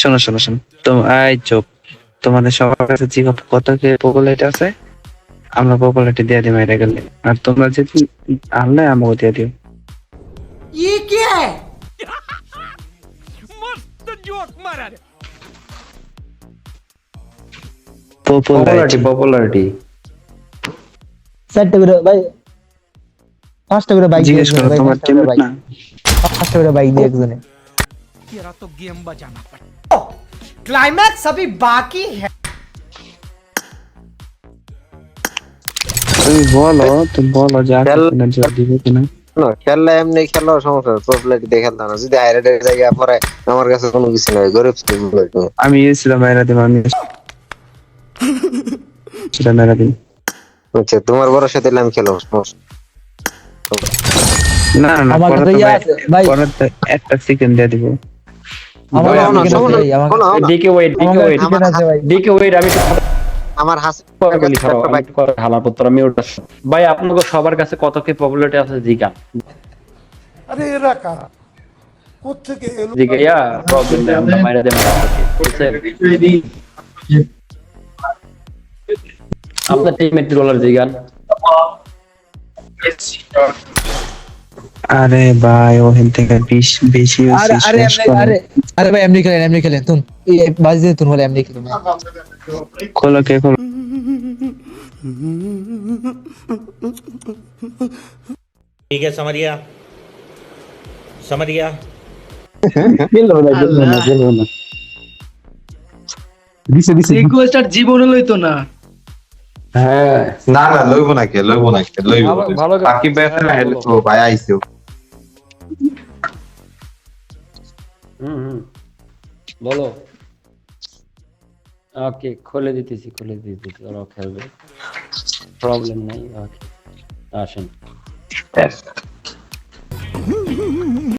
শোনো শোনো শোনো। তো আই চোপ। তোমাদের সবার কাছে জিগো কত কে পপুলারিটি আছে আমরা পপুলারিটি দিয়ে দিই মেরে গেলে। আর তোমরা যদি আনলে আমাকে দিয়ে দিও। ইয়ে পপুলারিটি। পপুলারিটি চারটা করে ভাই পাঁচটা করে বাইক জিজ্ঞেস করো তোমার টিম পাঁচটা করে বাইক দিয়ে একজনে। পাঁচটা করে বাইক দিয়ে একজনে क्लाइमैक्स अभी बाकी है তুমি বলো তুমি বলো যে আছে খেল- কিনা জোর দিবে কিনা না খেললে এমনি খেলো সমস্যা পপুলারিটি দিয়ে খেলতাম না যদি হাইরাইটের জায়গায় পরে আমার কাছে কোনো কিছু নাই গরিব ছিলাম বলে। আমি এসেছিলাম মাইরা দিব আমি সেটা মেরা দিন আচ্ছা তোমার বড় সাথে আমি খেলো সমস্যা না না আমার পরে কাছে তো ইয়ে ভাই- আছে, ভাই। পরে তো একটা চিকেন দিয়ে দিব আমার ভাই, আপনাদের সবার কাছে কত কি পপুলারিটি আছে? জিকা আরে এরা কারা কোথেকে এলো জিকা প্রবলেম আমরা মাইরা দেব আপনার টিমমেট রোলার জিগান? আরে ভাই ওখান থেকে বিশ বেশি আরে হয়েছে, আরে শেষ এমনি- করো। আরে আরে ভাই এমনি খেলেন এমনি খেলেন তুন বাজ দিয়ে তুন বলে এমনি খেলেন খোলো কে খোলো ठीक है समझ गया समझ गया রিকোয়েস্ট আর জীবনে লইতো না হ্যাঁ না না লইব না কে লইব না কে লইব ভালো- ভালো করে- বাকি বেটা না হেলে তো ভাই আইছো হুম হুম। বলো। ওকে খুলে দিতেছি খুলে দিতেছি। ওরা খেলবে। প্রবলেম নাই ওকে আসেন।